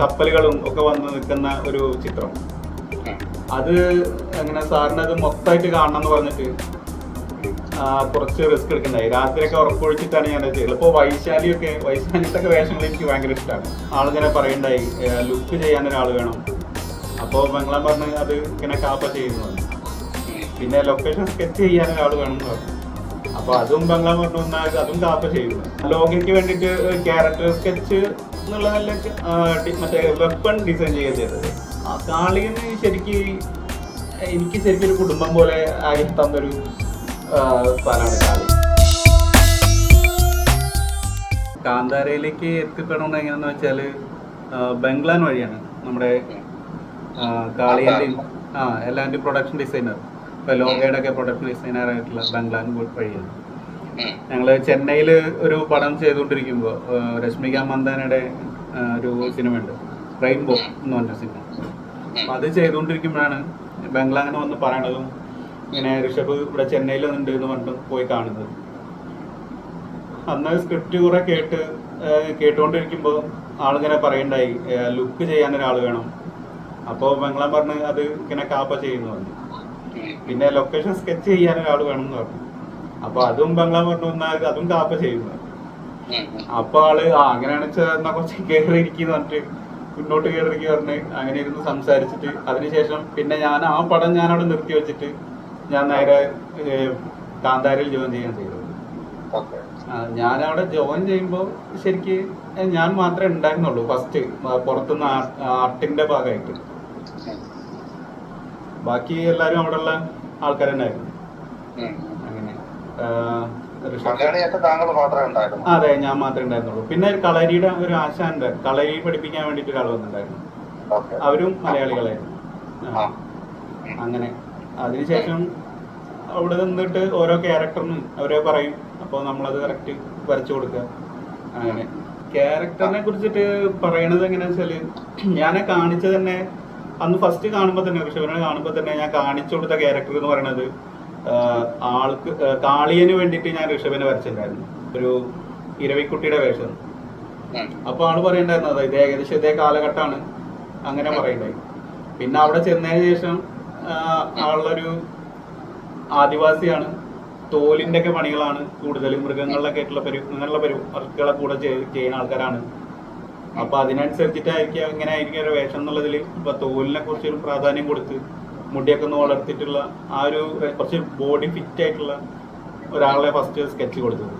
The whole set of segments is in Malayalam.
കപ്പലുകളും ഒക്കെ വന്ന് നിൽക്കുന്ന ഒരു ചിത്രം. അത് അങ്ങനെ സാറിന് അത് മൊത്തമായിട്ട് കാണണം എന്ന് പറഞ്ഞിട്ട് കുറച്ച് റിസ്ക് എടുക്കണ്ടായി രാത്രിയൊക്കെ ഉറപ്പൊഴിച്ചിട്ടാണ് ഞാൻ ചെയ്തത്. ഇപ്പോൾ വൈശാലിയൊക്കെ വൈശാലിത്തൊക്കെ വേഷങ്ങൾ എനിക്ക് ഭയങ്കര ഇഷ്ടമാണ് ആളിങ്ങനെ പറയണ്ടായി ലുക്ക് ചെയ്യാൻ ഒരാൾ വേണം. അപ്പോൾ ബംഗ്ലാം പറഞ്ഞ് അത് ഇങ്ങനെ കാപ്പ ചെയ്യുന്നു പിന്നെ ലൊക്കേഷൻ സ്കെച്ച് ചെയ്യാൻ ഒരാൾ വേണം എന്ന് പറഞ്ഞു. അപ്പോൾ അതും ബംഗ്ലാം പറഞ്ഞു അതും കാപ്പ ചെയ്യുന്നു ലോകയ്ക്ക് വേണ്ടിയിട്ട് ക്യാരക്ടർ സ്കെച്ച് എന്നുള്ള നല്ല മറ്റേ വെപ്പൺ ഡിസൈൻ ചെയ്തത്. ആ കാളികന് ശരിക്ക് എനിക്ക് ശരിക്കും ഒരു കുടുംബം പോലെ ആയി തന്നൊരു സ്ഥലമാണ് കാളി. കാന്താരയിലേക്ക് എത്തിപ്പെടണമെന്ന് എങ്ങനെയാന്ന് വെച്ചാൽ ബംഗ്ലാൻ വഴിയാണ് നമ്മുടെ ആ, ആ എല്ലാന്റെയും പ്രൊഡക്ഷൻ ഡിസൈനർ ഇപ്പൊ ലോകയുടെ ഒക്കെ പ്രൊഡക്ഷൻ ഡിസൈനർ ആയിട്ടുള്ള ബംഗ്ലാൻ വഴിയാണ്. ഞങ്ങൾ ചെന്നൈയിൽ ഒരു പടം ചെയ്തുകൊണ്ടിരിക്കുമ്പോൾ രശ്മിക മന്ദാനയുടെ ഒരു സിനിമ ഉണ്ട് റെയിൻബോ എന്ന് പറഞ്ഞ സിനിമ. അപ്പൊ അത് ചെയ്തുകൊണ്ടിരിക്കുമ്പോഴാണ് ബംഗ്ലാങ്ങനെ വന്ന് പറയണതും ഇങ്ങനെ ഋഷഭ് ഇവിടെ ചെന്നൈയിൽ ഉണ്ട് എന്ന് പറഞ്ഞിട്ട് പോയി കാണുന്നത്. അന്ന് സ്ക്രിപ്റ്റ് കുറെ കേട്ട് കേട്ടുകൊണ്ടിരിക്കുമ്പോൾ ആളിങ്ങനെ പറയണ്ടായി ലുക്ക് ചെയ്യാൻ ഒരാൾ വേണം. അപ്പോൾ ബംഗ്ലാൻ പറഞ്ഞ് അത് ഇങ്ങനെ കാപ്പ ചെയ്യുന്നു പറഞ്ഞു. പിന്നെ ലൊക്കേഷൻ സ്കെച്ച് ചെയ്യാൻ ഒരാൾ വേണം എന്ന് പറഞ്ഞു. അപ്പൊ അതും ബംഗ്ലാവ് എന്നാൽ അതും കാപ്പ ചെയ്യുന്നു അപ്പൊ ആൾ ആ അങ്ങനെയാണ് ചേർന്ന കുറച്ച് കയറി ഇരിക്കുന്നു പറഞ്ഞിട്ട് മുന്നോട്ട് കയറി ഇരിക്കുക പറഞ്ഞ് അങ്ങനെ ഇരുന്ന് സംസാരിച്ചിട്ട് അതിനുശേഷം പിന്നെ ഞാൻ ആ പടം ഞാൻ അവിടെ നിർത്തി വെച്ചിട്ട് ഞാൻ നേരെ കാന്താരിൽ ജോയിൻ ചെയ്യാൻ ചെയ്തത് ഞാനവിടെ ഞാൻ അവിടെ ജോയിൻ ചെയ്യുമ്പോൾ ശരിക്ക് ഞാൻ മാത്രമേ ഉണ്ടായിരുന്നുള്ളൂ. ഫസ്റ്റ് പുറത്തുനിന്ന് ആർട്ടിന്റെ ഭാഗമായിട്ട്. ബാക്കി എല്ലാവരും അവിടെയുള്ള ആൾക്കാർ അതെ ഞാൻ മാത്രമേ ഉണ്ടായിരുന്നുള്ളൂ. പിന്നെ കളരിയുടെ ഒരു ആശാന്റെ കളരി പഠിപ്പിക്കാൻ വേണ്ടിട്ട് ഒരാൾ വന്നിട്ടുണ്ടായിരുന്നു. അവരും മലയാളികളായിരുന്നു. അങ്ങനെ. അതിനുശേഷം അവിടെ നിന്നിട്ട് ഓരോ ക്യാരക്ടറിനും അവരെ പറയും. അപ്പോൾ നമ്മളത് കറക്റ്റ് വരച്ചു കൊടുക്കുക. അങ്ങനെ. ക്യാരക്ടറിനെ കുറിച്ചിട്ട് പറയണത് എങ്ങനെയാ വെച്ചാൽ ഞാനെ കാണിച്ചത് തന്നെ അന്ന് ഫസ്റ്റ് കാണുമ്പോൾ തന്നെ ഋഷഭനെ കാണുമ്പോൾ തന്നെ ഞാൻ കാണിച്ചു കൊടുത്ത ക്യാരക്ടർ എന്ന് പറയുന്നത് ആൾക്ക് കാളിയന് വേണ്ടിയിട്ട് ഞാൻ ഋഷഭനെ വരച്ചിട്ടുണ്ടായിരുന്നു. ഒരു ഇരവിക്കുട്ടിയുടെ വേഷം. അപ്പൊ ആൾ പറയണ്ടായിരുന്നു അതായത് ഏകദേശം ഇതേ കാലഘട്ടമാണ്. അങ്ങനെ പറയണ്ടായി. പിന്നെ അവിടെ ചെന്നതിന് ശേഷം ആളൊരു ആദിവാസിയാണ്. തോലിന്റെ ഒക്കെ പണികളാണ് കൂടുതലും മൃഗങ്ങളിലൊക്കെ ആയിട്ടുള്ള പരി അങ്ങനെയുള്ള പരി വർക്കുകളെ കൂടെ ചെയ്- ചെയ്യുന്ന ആൾക്കാരാണ്. അപ്പൊ അതിനനുസരിച്ചിട്ടായിരിക്കും ഇങ്ങനെ ആയിരിക്കും ഒരു വേഷം എന്നുള്ളതിൽ ഇപ്പൊ തോലിനെ കുറിച്ചൊരു പ്രാധാന്യം കൊടുത്ത് മുടിയൊക്കെ ഒന്ന് വളർത്തിയിട്ടുള്ള ആ ഒരു കുറച്ച് ബോഡി ഫിറ്റ് ആയിട്ടുള്ള ഒരാളെ ഫസ്റ്റ് സ്കെച്ച് കൊടുത്തത്.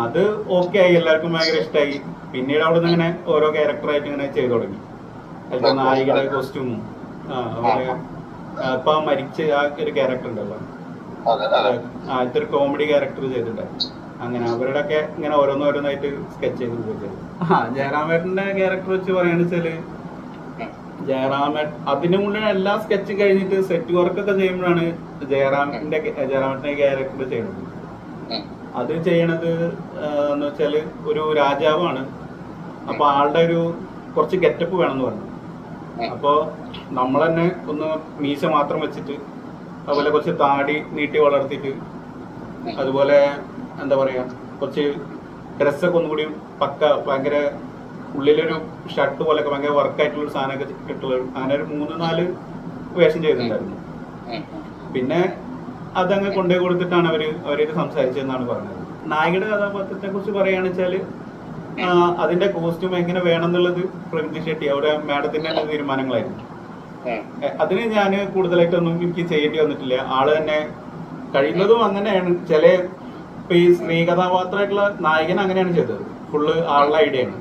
അത് ഓക്കെ ആയി എല്ലാവർക്കും ഭയങ്കര ഇഷ്ടമായി പിന്നീട് അവിടെ നിന്ന് ഇങ്ങനെ ഓരോ ക്യാരക്ടറായിട്ട് ഇങ്ങനെ ചെയ്തു തുടങ്ങി. അതിപ്പോ നായികയുടെ കോസ്റ്റ്യൂമും ഇപ്പൊ മരിച്ച ആ ഒരു ക്യാരക്ടർ ഉണ്ടല്ലോ. അതെ അതെ. ആദ്യത്തെ ഒരു കോമഡി ക്യാരക്ടർ ചെയ്തിട്ടുണ്ടായിരുന്നു. അങ്ങനെ അവരുടെ ഒക്കെ ഇങ്ങനെ ഓരോന്നോരോന്നായിട്ട് സ്കെച്ച് ചെയ്ത് പോയി ആ ജയറാമേട്ടന്റെ ക്യാരക്ടർ വെച്ച് പറയുകയാണെന്ന് വെച്ചാൽ ജയറാമൻ. അതിനു മുന്നേ എല്ലാ സ്കെച്ചും കഴിഞ്ഞിട്ട് സെറ്റ് വർക്ക് ഒക്കെ ചെയ്യുമ്പോഴാണ് ജയറാമിന്റെ ജയറാമന്റെ ക്യാരക്ടർ ചെയ്യുന്നത്. അത് ചെയ്യണത് എന്ന് വെച്ചാൽ ഒരു രാജാവാണ്. അപ്പൊ ആളുടെ ഒരു കുറച്ച് ഗെറ്റപ്പ് വേണമെന്ന് പറഞ്ഞു. അപ്പോ നമ്മൾ തന്നെ ഒന്ന് മീശ മാത്രം വെച്ചിട്ട് അതുപോലെ കുറച്ച് താടി നീട്ടി വളർത്തിയിട്ട് അതുപോലെ എന്താ പറയാ കുറച്ച് ഡ്രസ്സൊക്കെ ഒന്നുകൂടി പക്ക ഭയങ്കര ഉള്ളിലൊരു ഷർട്ട് പോലൊക്കെ ഭയങ്കര വർക്കായിട്ടുള്ള ഒരു സാധനമൊക്കെ കിട്ടുള്ള അങ്ങനെ ഒരു മൂന്ന് നാല് വേഷം ചെയ്തിട്ടുണ്ടായിരുന്നു. പിന്നെ അതങ്ങ് കൊണ്ടുപോയി കൊടുത്തിട്ടാണ് അവർ അവരായിട്ട് സംസാരിച്ചതെന്നാണ് പറഞ്ഞത്. നായികയുടെ കഥാപാത്രത്തെ കുറിച്ച് പറയുകയാണെന്ന് അതിന്റെ കോസ്റ്റ്യൂം എങ്ങനെ വേണം എന്നുള്ളത് പ്രകൃതി ഷെട്ടി അവിടെ മാഡത്തിന്റെ തന്നെ തീരുമാനങ്ങളായിരുന്നു. അതിന് ഞാൻ കൂടുതലായിട്ടൊന്നും എനിക്ക് ചെയ്യേണ്ടി വന്നിട്ടില്ല. ആൾ തന്നെ കഴിയുന്നതും അങ്ങനെയാണ്. ചില ഇപ്പൊ ഈ സ്ത്രീ കഥാപാത്രമായിട്ടുള്ള നായകൻ അങ്ങനെയാണ് ചെയ്തത്. ഫുള്ള് ആളുടെ ഐഡിയ ആണ്.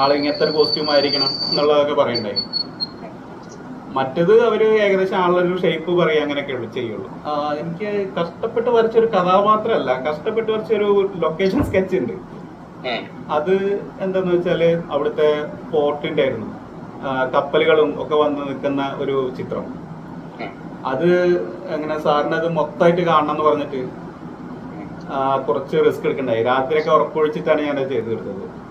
ആൾ ഇങ്ങനത്തെ ഒരു കോസ്റ്റ്യൂം ആയിരിക്കണം എന്നുള്ളതൊക്കെ പറയണ്ടായി മറ്റത് അവർ ഏകദേശം ആളൊരു ഷേപ്പ് പറയുക അങ്ങനെയൊക്കെ ഉള്ളു ചെയ്യുള്ളൂ. എനിക്ക് കഷ്ടപ്പെട്ട് വരച്ചൊരു കഥാപാത്രമല്ല കഷ്ടപ്പെട്ട് വരച്ചൊരു ലൊക്കേഷൻ സ്കെച്ച് ഉണ്ട്. അത് എന്താന്ന് വെച്ചാൽ അവിടുത്തെ പോർട്ടിന്റെ ആയിരുന്നു കപ്പലുകളും ഒക്കെ വന്ന് നിൽക്കുന്ന ഒരു ചിത്രം. അത് എങ്ങനെ സാറിന് അത് മൊത്തമായിട്ട് കാണണം എന്ന് പറഞ്ഞിട്ട് കുറച്ച് റിസ്ക് എടുക്കണ്ടായി. രാത്രിയൊക്കെ ഉറപ്പൊഴിച്ചിട്ടാണ് ഞാൻ അത് ചെയ്തു തീർത്തത്. ആ,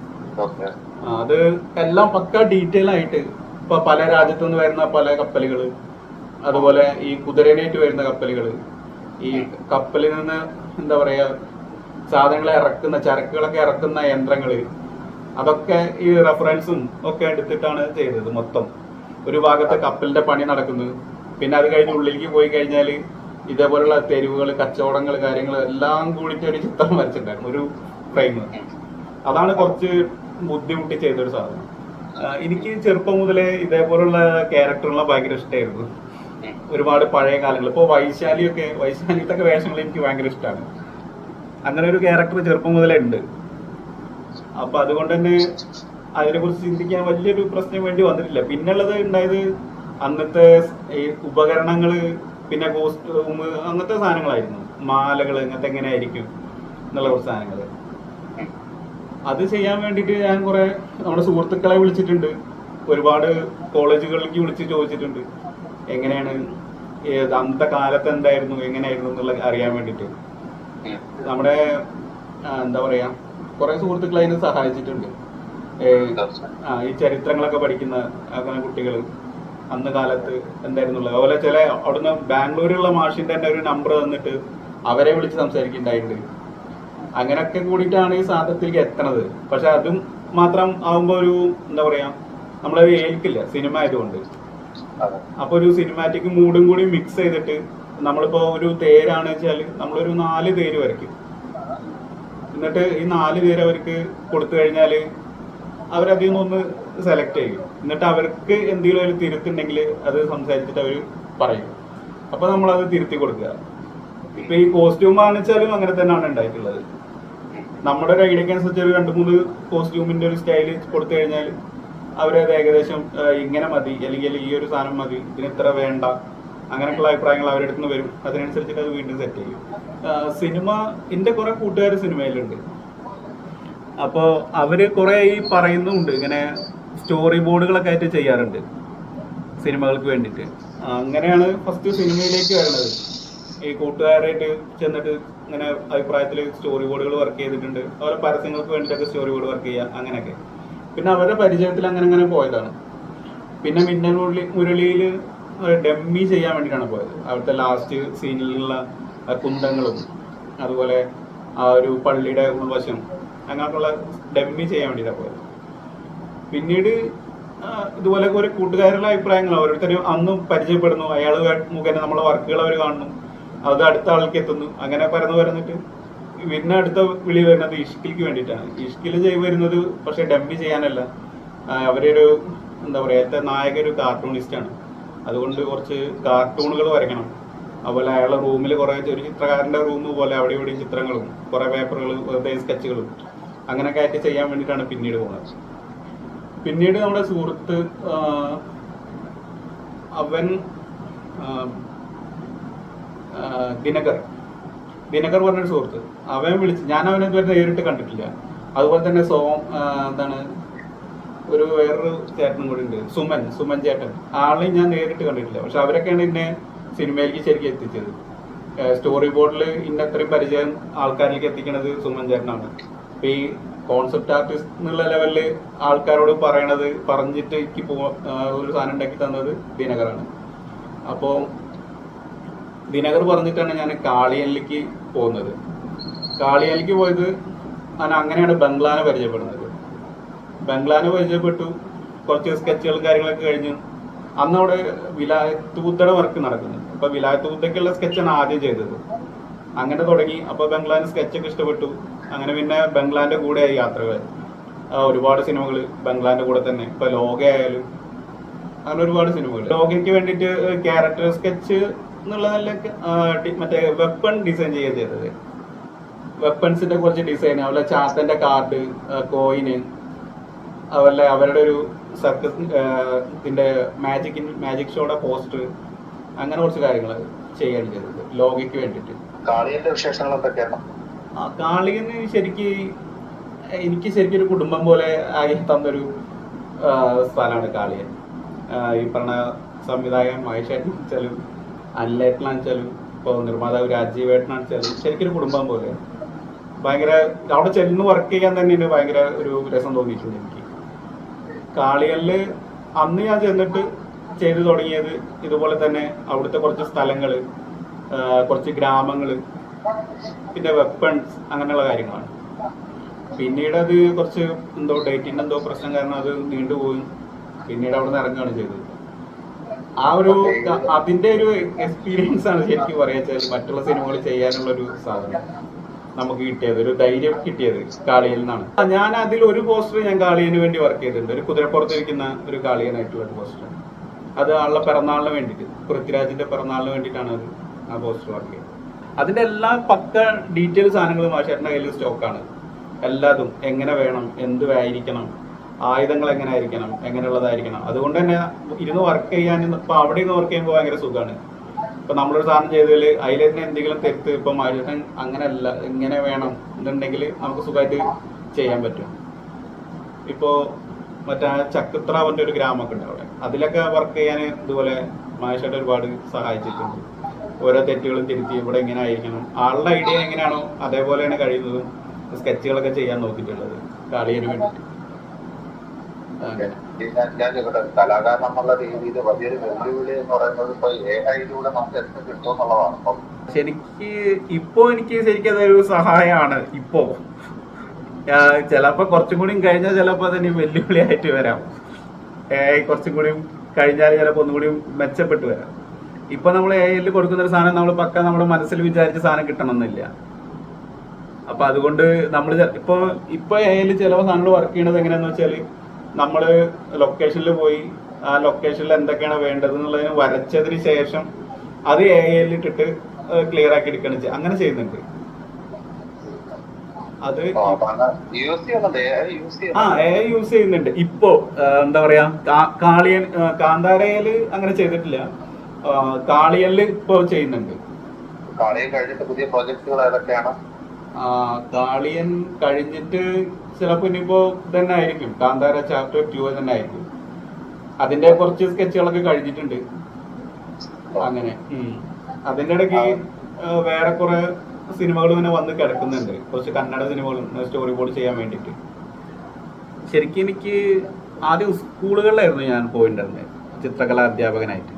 അത് എല്ലാം പക്ക ഡീറ്റെയിൽ ആയിട്ട്. ഇപ്പൊ പല രാജ്യത്തു നിന്ന് വരുന്ന പല കപ്പലുകൾ അതുപോലെ ഈ കുതിരനായിട്ട് വരുന്ന കപ്പലുകൾ ഈ കപ്പലിൽ നിന്ന് എന്താ പറയാ സാധനങ്ങളെ ഇറക്കുന്ന ചരക്കുകളൊക്കെ ഇറക്കുന്ന യന്ത്രങ്ങൾ. അതൊക്കെ ഈ റെഫറൻസും ഒക്കെ എടുത്തിട്ടാണ് ചെയ്തത് മൊത്തം. ഒരു ഭാഗത്ത് കപ്പലിന്റെ പണി നടക്കുന്നത്. പിന്നെ അത് കഴിഞ്ഞ് ഉള്ളിലേക്ക് പോയി കഴിഞ്ഞാൽ ഇതേപോലുള്ള തെരുവുകൾ കച്ചവടങ്ങൾ കാര്യങ്ങൾ എല്ലാം കൂടിയിട്ട് ഒരു ചിത്രം വരച്ചിട്ടുണ്ടായിരുന്നു. ഒരു ഫ്രെയിം അതാണ് കുറച്ച് ബുദ്ധിമുട്ടി ചെയ്തൊരു സാധനം. എനിക്ക് ചെറുപ്പം മുതലേ ഇതേപോലുള്ള ക്യാരക്ടറുകളെ ഭയങ്കര ഇഷ്ടമായിരുന്നു ഒരുപാട് പഴയ കാലങ്ങൾ ഇപ്പോൾ വൈശാലിയൊക്കെ വൈശാലിത്തൊക്കെ വേഷങ്ങൾ എനിക്ക് ഭയങ്കര ഇഷ്ടമാണ് അങ്ങനെ ഒരു ക്യാരക്ടർ ചെറുപ്പം മുതലേ ഉണ്ട്. അപ്പൊ അതുകൊണ്ട് തന്നെ അതിനെ കുറിച്ച് ചിന്തിക്കാൻ വലിയൊരു പ്രശ്നം വേണ്ടി വന്നിട്ടില്ല. പിന്നുള്ളത് ഉണ്ടായത് അന്നത്തെ ഈ ഉപകരണങ്ങൾ പിന്നെ കോസ്റ്റ്യൂം അങ്ങനത്തെ സാധനങ്ങളായിരുന്നു. മാലകൾ അങ്ങനത്തെ എങ്ങനെ ആയിരിക്കും എന്നുള്ള കുറച്ച് സാധനങ്ങൾ. അത് ചെയ്യാൻ വേണ്ടിയിട്ട് ഞാൻ കുറെ നമ്മുടെ സുഹൃത്തുക്കളെ വിളിച്ചിട്ടുണ്ട്. ഒരുപാട് കോളേജുകളിലേക്ക് വിളിച്ച് ചോദിച്ചിട്ടുണ്ട്. എങ്ങനെയാണ് അന്നത്തെ കാലത്ത് എന്തായിരുന്നു എങ്ങനെയായിരുന്നു എന്നുള്ള അറിയാൻ വേണ്ടിയിട്ട്. നമ്മുടെ എന്താ പറയാ കുറെ സുഹൃത്തുക്കൾ അതിന് സഹായിച്ചിട്ടുണ്ട്. ഈ ചരിത്രങ്ങളൊക്കെ പഠിക്കുന്ന അങ്ങനെ കുട്ടികൾ അന്ന് കാലത്ത് എന്തായിരുന്നുള്ളത് അതുപോലെ ചില അവിടുന്ന് ബാംഗ്ലൂരിലുള്ള മാഷിന്റെ തന്നെ ഒരു നമ്പർ തന്നിട്ട് അവരെ വിളിച്ച് സംസാരിക്കുന്നുണ്ടായിട്ടുണ്ട്. അങ്ങനെയൊക്കെ കൂടിയിട്ടാണ് ഈ സാധനത്തിലേക്ക് എത്തണത്. പക്ഷെ അതും മാത്രം ആവുമ്പോ ഒരു എന്താ പറയാ നമ്മളത് ഏൽക്കില്ല സിനിമ ആയതുകൊണ്ട് അപ്പൊ ഒരു സിനിമാറ്റിക് മൂഡും കൂടി മിക്സ് ചെയ്തിട്ട് നമ്മളിപ്പോ ഒരു തേരാണ് വെച്ചാൽ നമ്മളൊരു നാല് തേര് വരയ്ക്കും. എന്നിട്ട് ഈ നാല് പേര് അവർക്ക് കൊടുത്തു കഴിഞ്ഞാൽ അവരതിൽ നിന്നൊന്ന് സെലക്ട് ചെയ്യും. എന്നിട്ട് അവർക്ക് എന്തെങ്കിലും ഒരു തിരുത്തുണ്ടെങ്കിൽ അത് സംസാരിച്ചിട്ട് അവർ പറയും. അപ്പൊ നമ്മളത് തിരുത്തി കൊടുക്കുക. ഇപ്പൊ ഈ കോസ്റ്റ്യൂം വാങ്ങിച്ചാലും അങ്ങനെ തന്നെയാണ് ഉണ്ടായിട്ടുള്ളത്. നമ്മുടെ ഒരു ഐഡിയക്ക് അനുസരിച്ച് ഒരു രണ്ട് മൂന്ന് കോസ്റ്റ്യൂമിന്റെ ഒരു സ്റ്റൈൽ കൊടുത്തു കഴിഞ്ഞാൽ അവരത് ഏകദേശം ഇങ്ങനെ മതി. അല്ലെങ്കിൽ ഈ ഒരു സാധനം മതി. ഇതിന് ഇത്ര വേണ്ട. അങ്ങനെയൊക്കെയുള്ള അഭിപ്രായങ്ങൾ അവരുടെ അടുത്ത് നിന്ന് വരും. അതിനനുസരിച്ചിട്ട് അത് വീണ്ടും സെറ്റ് ചെയ്യും. സിനിമ എന്റെ കുറെ കൂട്ടുകാർ സിനിമയിലുണ്ട്. അപ്പോൾ അവർ കുറേ ഈ പറയുന്നുണ്ട്. ഇങ്ങനെ സ്റ്റോറി ബോർഡുകളൊക്കെ ആയിട്ട് ചെയ്യാറുണ്ട്. സിനിമകൾക്ക് വേണ്ടിയിട്ട്. അങ്ങനെയാണ് ഫസ്റ്റ് സിനിമയിലേക്ക് വരുന്നത് ഈ കൂട്ടുകാരായിട്ട് ചെന്നിട്ട് ഇങ്ങനെ അഭിപ്രായത്തിൽ സ്റ്റോറി ബോർഡുകൾ വർക്ക് ചെയ്തിട്ടുണ്ട്. അതുപോലെ പരസ്യങ്ങൾക്ക് വേണ്ടിയിട്ടൊക്കെ സ്റ്റോറി ബോർഡ് വർക്ക് ചെയ്യുക അങ്ങനെയൊക്കെ. പിന്നെ അവരുടെ പരിചയത്തിൽ അങ്ങനെ അങ്ങനെ പോയതാണ്. പിന്നെ മിന്നൽ മുരളി മുരളിയിൽ ഡമ്മി ചെയ്യാൻ വേണ്ടിയിട്ടാണ് പോയത്. അവിടുത്തെ ലാസ്റ്റ് സീനിലുള്ള കുന്തങ്ങളും അതുപോലെ ആ ഒരു പള്ളിയുടെ ഉൾവശം അങ്ങനെയൊക്കെയുള്ള ഡമ്മി ചെയ്യാൻ വേണ്ടിയിട്ടാണ് പോയത്. പിന്നീട് ഇതുപോലെ കുറെ കൂട്ടുകാരുടെ അഭിപ്രായങ്ങൾ ഓരോരുത്തരും അന്നും പരിചയപ്പെടുന്നു. അയാൾ മുഖേന നമ്മളെ വർക്കുകൾ അവർ കാണുന്നു. അത് അടുത്ത ആൾക്ക് എത്തുന്നു. അങ്ങനെ പരന്നു പറഞ്ഞിട്ട് പിന്നെ അടുത്ത വിളി വരുന്നത് ഇഷ്കിലേക്ക് വേണ്ടിയിട്ടാണ്. ഇഷ്കിൽ ചെയ്ത് വരുന്നത് പക്ഷെ ഡമ്പി ചെയ്യാനല്ല. അവരൊരു എന്താ പറയാ ഏറ്റവും നായക ഒരു കാർട്ടൂണിസ്റ്റ് ആണ്. അതുകൊണ്ട് കുറച്ച് കാർട്ടൂണുകൾ വരയ്ക്കണം. അതുപോലെ അയാളുടെ റൂമിൽ കുറേ ഒരു ചിത്രകാരന്റെ റൂം പോലെ അവിടെ ഇവിടെയും ചിത്രങ്ങളും കുറേ പേപ്പറുകൾ വെറുതെ സ്കെച്ചുകളും അങ്ങനെയൊക്കെ ആയിട്ട് ചെയ്യാൻ വേണ്ടിയിട്ടാണ് പിന്നീട് പോകുന്നത് പിന്നീട് നമ്മുടെ സുഹൃത്ത് അവൻ ദിനകർ. ദിനകർ പറഞ്ഞൊരു സുഹൃത്ത്. അവൻ വിളിച്ച് ഞാൻ അവനെ ഇതുവരെ നേരിട്ട് കണ്ടിട്ടില്ല. അതുപോലെ തന്നെ സോം എന്താണ് ഒരു വേറൊരു ചേട്ടനും കൂടി ഉണ്ട്. സുമൻ സുമൻ ചേട്ടൻ. ആളെയും ഞാൻ നേരിട്ട് കണ്ടിട്ടില്ല. പക്ഷെ അവരൊക്കെയാണ് എന്നെ സിനിമയിലേക്ക് ശരിക്കും എത്തിച്ചത്. സ്റ്റോറി ബോർഡിൽ ഇന്ന അത്രയും പരിചയം ആൾക്കാരിലേക്ക് എത്തിക്കണത് സുമൻ ചേട്ടനാണ്. അപ്പൊ ഈ കോൺസെപ്റ്റ് ആർട്ടിസ്റ്റ് എന്നുള്ള ലെവലിൽ ആൾക്കാരോട് പറയണത് പറഞ്ഞിട്ട് എനിക്ക് പോ ഒരു സാധനം ഉണ്ടാക്കി തന്നത് ദിനകറാണ്. അപ്പോൾ ദിനകർ പറഞ്ഞിട്ടാണ് ഞാൻ കാളിയലിലേക്ക് പോകുന്നത് കാളിയനിലേക്ക് പോയത് ഞാൻ അങ്ങനെയാണ് ബംഗ്ലാനെ പരിചയപ്പെടുന്നത്. ബംഗ്ലാനെ പരിചയപ്പെട്ടു. കുറച്ച് സ്കെച്ചുകളും കാര്യങ്ങളൊക്കെ കഴിഞ്ഞു. അന്ന് അവിടെ വിലായത്തൂത്തയുടെ വർക്ക് നടക്കുന്നു. അപ്പോൾ വിലായത്ത് ബുദ്ധയ്ക്കുള്ള സ്കെച്ചാണ് ആദ്യം ചെയ്തത്. അങ്ങനെ തുടങ്ങി. അപ്പോൾ ബംഗ്ലാന് സ്കെച്ചൊക്കെ ഇഷ്ടപ്പെട്ടു. അങ്ങനെ പിന്നെ ബംഗ്ലാന്റെ കൂടെ യാത്രകൾ ഒരുപാട് സിനിമകൾ ബംഗ്ലാന്റെ കൂടെ തന്നെ. ഇപ്പൊ ലോക ആയാലും അങ്ങനെ ഒരുപാട് സിനിമകൾ ലോകയ്ക്ക് വേണ്ടിയിട്ട് ക്യാരക്ടർ സ്കെച്ച് എന്നുള്ള മറ്റേ വെപ്പൺ ഡിസൈൻ ചെയ്യാൻ ചെയ്തത് വെപ്പൺസിന്റെ കുറച്ച് ഡിസൈൻ അവരുടെ ചാത്തന്റെ കാർഡ് കോയിന് അതുപോലെ അവരുടെ ഒരു സർക്കസ് ഇതിന്റെ മാജിക് മാജിക് ഷോയുടെ പോസ്റ്റർ അങ്ങനെ കുറച്ച് കാര്യങ്ങൾ ചെയ്യാൻ ചെയ്തത് ലോകയ്ക്ക് വേണ്ടിയിട്ട്. കാളിയന്റെ വിശേഷങ്ങൾ എന്തൊക്കെയാണ് ആ കാളികന് ശരിക്ക് എനിക്ക് ശരിക്കും ഒരു കുടുംബം പോലെ ആയി തന്നൊരു സ്ഥലമാണ് കാളിയൻ. ഈ പറഞ്ഞ സംവിധായകൻ മഹേഷ് വെച്ചാലും അനിലേട്ടനാണ് വെച്ചാലും ഇപ്പോൾ നിർമ്മാതാവ് രാജീവ് ഏട്ടനാണ് വെച്ചാലും ശരിക്കും കുടുംബം പോലെ. ഭയങ്കര അവിടെ ചെന്ന് വർക്ക് ചെയ്യാൻ തന്നെയാണ് ഭയങ്കര ഒരു രസം തോന്നിയിട്ടുണ്ട് എനിക്ക്. കാളികളിൽ അന്ന് ഞാൻ ചെന്നിട്ട് ചെയ്തു തുടങ്ങിയത് ഇതുപോലെ തന്നെ അവിടുത്തെ കുറച്ച് സ്ഥലങ്ങൾ കുറച്ച് ഗ്രാമങ്ങൾ പിന്നെ വെപ്പൺസ് അങ്ങനെയുള്ള കാര്യങ്ങളാണ്. പിന്നീട് അത് കുറച്ച് എന്തോ ഡേറ്റിന്റെ എന്തോ പ്രശ്നം കാരണം അത് നീണ്ടുപോയി. പിന്നീട് അവിടെ നിന്ന് ഇറങ്ങുകയാണ് ചെയ്തത്. ആ ഒരു അതിന്റെ ഒരു എക്സ്പീരിയൻസ് ആണ് ശരിക്കും പറയാ മറ്റുള്ള സിനിമകൾ ചെയ്യാനുള്ള ഒരു സാധനം നമുക്ക് കിട്ടിയത് ഒരു ധൈര്യം കിട്ടിയത് കാളിയിൽ നിന്നാണ്. ഞാൻ അതിൽ ഒരു പോസ്റ്റർ ഞാൻ കാളിയന് വേണ്ടി വർക്ക് ചെയ്തിട്ടുണ്ട്. ഒരു കുതിരപ്പുറത്തിരിക്കുന്ന ഒരു കാളിയനായിട്ടുള്ള ഒരു പോസ്റ്റർ അത് ആളുടെ പിറന്നാളിന് വേണ്ടിയിട്ട് പൃഥ്വിരാജിന്റെ പിറന്നാളിന് വേണ്ടിയിട്ടാണ് അത് ആ പോസ്റ്റർ വർക്ക് ചെയ്തത്. അതിന്റെ എല്ലാ പക്ക ഡീറ്റെയിൽ സാധനങ്ങളും മാഷേട്ടന്റെ കയ്യിൽ സ്റ്റോക്കാണ് എല്ലാതും എങ്ങനെ വേണം എന്ത് ആയിരിക്കണം ആയുധങ്ങൾ എങ്ങനെ ആയിരിക്കണം എങ്ങനെയുള്ളതായിരിക്കണം. അതുകൊണ്ട് തന്നെ ഇരുന്ന് വർക്ക് ചെയ്യാൻ ഇപ്പൊ അവിടെ ഇരുന്ന് വർക്ക് ചെയ്യുമ്പോൾ ഭയങ്കര സുഖമാണ് ഇപ്പൊ നമ്മളൊരു സാധനം ചെയ്തതിൽ അതിൽ തന്നെ എന്തെങ്കിലും തെറ്റ് ഇപ്പൊ മരുഷൻ അങ്ങനെയല്ല ഇങ്ങനെ വേണം എന്നുണ്ടെങ്കിൽ നമുക്ക് സുഖമായിട്ട് ചെയ്യാൻ പറ്റും. ഇപ്പോ മറ്റേ ചക്കുത്രാവന്റെ ഒരു ഗ്രാമമൊക്കെ ഉണ്ട് അവിടെ. അതിലൊക്കെ വർക്ക് ചെയ്യാൻ ഇതുപോലെ മഹേഷായിട്ട് ഒരുപാട് സഹായിച്ചിട്ടുണ്ട്. ഓരോ തെറ്റുകളും തിരുത്തി ഇവിടെ എങ്ങനെ ആയിരിക്കണം. ആളുടെ ഐഡിയ എങ്ങനെയാണോ അതേപോലെയാണ് കഴിയുന്നതും സ്കെച്ചുകളൊക്കെ ചെയ്യാൻ നോക്കിയിട്ടുള്ളത് കളിയന് വേണ്ടിയിട്ട്. പിന്നെ ഞാൻ ഇവിടെ കലാകാരൻ എന്നുള്ള രീതിയിൽ വലിയൊരു വെല്ലുവിളി എന്ന് പറയുന്നത് ഇപ്പൊ എ ഐയിലൂടെ നമുക്ക് എന്ത് കിട്ടും എന്നുള്ളതാണ്. അപ്പം ശരിക്ക് ഇപ്പോ എനിക്ക് ശരിക്കും അതൊരു സഹായമാണ് ഇപ്പോ. ചിലപ്പോ കുറച്ചും കൂടി കഴിഞ്ഞാൽ ചിലപ്പോ അതിന് വെല്ലുവിളിയായിട്ട് വരാം. എ ഐ കുറച്ചും കൂടി കഴിഞ്ഞാൽ ചിലപ്പോ ഒന്നും കൂടി മെച്ചപ്പെട്ട് വരാം. ഇപ്പൊ നമ്മൾ എ ഐയിൽ കൊടുക്കുന്ന ഒരു സാധനം നമ്മൾ പക്ക നമ്മുടെ മനസ്സിൽ വിചാരിച്ച സാധനം കിട്ടണമെന്നില്ല അപ്പൊ അതുകൊണ്ട് നമ്മൾ ഇപ്പൊ ഇപ്പൊ എ ഐയിൽ ചില സാധനങ്ങൾ വർക്ക് ചെയ്യണത് എങ്ങനെയാന്ന് വെച്ചാൽ നമ്മൾ ലൊക്കേഷനിൽ പോയി ആ ലൊക്കേഷനിൽ എന്തൊക്കെയാണ് വേണ്ടത് എന്നുള്ളതിന് വരച്ചതിന് ശേഷം അത് എ ഐയിൽ ഇട്ടിട്ട് ക്ലിയർ ആക്കി എടുക്കണം അങ്ങനെ ചെയ്യുന്നുണ്ട്. അത് ആ എ ഐ യൂസ് ചെയ്യുന്നുണ്ട്. ഇപ്പോ എന്താ പറയാ കാളിയൻ കാന്താരയിൽ അങ്ങനെ ചെയ്തിട്ടില്ല. കാളിയൽ ഇപ്പോ ചെയ്യുന്നുണ്ട്. കാളിയൻ കഴിഞ്ഞിട്ട് പുതിയ പ്രോജക്ടുകൾ ഏതൊക്കെയാണ് കാളിയൻ കഴിഞ്ഞിട്ട് ചിലപ്പോ ഇനിയിപ്പോ തന്നെ ആയിരിക്കും. കാന്താര ചാപ്റ്റർ ടു തന്നെ ആയിരിക്കും. അതിന്റെ കുറച്ച് സ്കെച്ചുകളൊക്കെ കഴിഞ്ഞിട്ടുണ്ട്. അങ്ങനെ. അതിന്റെ ഇടയ്ക്ക് വേറെ കുറെ സിനിമകൾ ഇങ്ങനെ വന്ന് കിടക്കുന്നുണ്ട്. കുറച്ച് കന്നഡ സിനിമകൾ സ്റ്റോറി ബോർഡ് ചെയ്യാൻ വേണ്ടിയിട്ട്. ശരിക്കും എനിക്ക് ആദ്യം സ്കൂളുകളിലായിരുന്നു ഞാൻ പോയിട്ടുണ്ടായിരുന്നത് ചിത്രകലാ അധ്യാപകനായിട്ട്.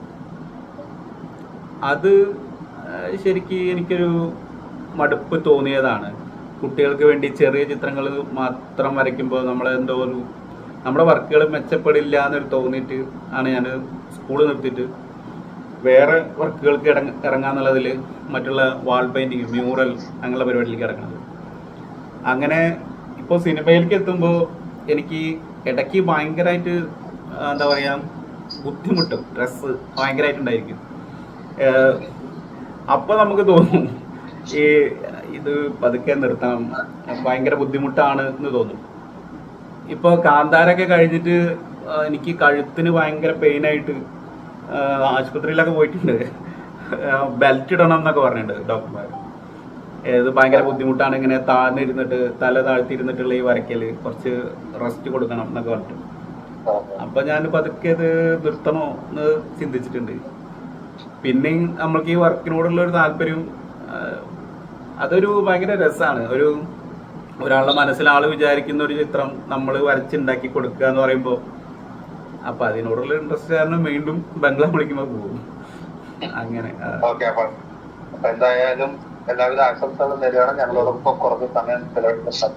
അത് ശരിക്ക് എനിക്കൊരു മടുപ്പ് തോന്നിയതാണ്. കുട്ടികൾക്ക് വേണ്ടി ചെറിയ ചിത്രങ്ങൾ മാത്രം വരയ്ക്കുമ്പോൾ നമ്മളെന്തോ ഒരു നമ്മുടെ വർക്കുകൾ മെച്ചപ്പെടില്ല എന്നൊരു തോന്നിയിട്ട് ആണ് ഞാൻ സ്കൂൾ നിർത്തിയിട്ട് വേറെ വർക്കുകൾക്ക് ഇറങ്ങ ഇറങ്ങാന്നുള്ളതിൽ മറ്റുള്ള വാൾ പെയിന്റിങ് മ്യൂറൽ അങ്ങനെയുള്ള പരിപാടിയിലേക്ക് ഇറങ്ങുന്നത് അങ്ങനെ ഇപ്പോൾ സിനിമയിലേക്ക് എത്തുമ്പോൾ എനിക്ക് ഇടയ്ക്ക് ഭയങ്കരമായിട്ട് എന്താ പറയുക ബുദ്ധിമുട്ടും. സ്ട്രെസ് ഭയങ്കരമായിട്ടുണ്ടായിരിക്കും അപ്പോൾ അപ്പൊ നമുക്ക് തോന്നും ഈ ഇത് പതുക്കെ നിർത്തണം. ഭയങ്കര ബുദ്ധിമുട്ടാണ് എന്ന് തോന്നും. ഇപ്പൊ കാന്താരൊക്കെ കഴിഞ്ഞിട്ട് എനിക്ക് കഴുത്തിന് ഭയങ്കര പെയിൻ ആയിട്ട് ആശുപത്രിയിലൊക്കെ പോയിട്ടുണ്ട്. ബെൽറ്റ് ഇടണം എന്നൊക്കെ പറഞ്ഞിട്ടുണ്ട് ഡോക്ടർമാർ ഇത് ഭയങ്കര ബുദ്ധിമുട്ടാണ് ഇങ്ങനെ താഴ്ന്നിരുന്നിട്ട് തല താഴ്ത്തിരുന്നിട്ടുള്ള ഈ വരയ്ക്കൽ കുറച്ച് റെസ്റ്റ് കൊടുക്കണം എന്നൊക്കെ പറഞ്ഞിട്ട്. അപ്പൊ ഞാൻ പതുക്കെ ഇത് നിർത്തണോ എന്ന് ചിന്തിച്ചിട്ടുണ്ട്. പിന്നെയും നമ്മൾക്ക് ഈ വർക്കിനോടുള്ള ഒരു താല്പര്യം അതൊരു ഭയങ്കര രസമാണ് ഒരു ഒരാളുടെ മനസ്സിൽ ആൾ വിചാരിക്കുന്ന ഒരു ചിത്രം നമ്മൾ വരച്ചുണ്ടാക്കി കൊടുക്കുക എന്ന് പറയുമ്പോൾ അപ്പൊ അതിനോടുള്ള ഇൻട്രസ്റ്റ് കാരണം വീണ്ടും ബംഗ്ലാ വിളിക്കുമ്പോൾ പോകും. അങ്ങനെ എന്തായാലും എല്ലാവിധ ആശംസകളും നേരുകയാണ്. ഞങ്ങളോടൊപ്പം കുറച്ച് സമയം സന്തോഷം.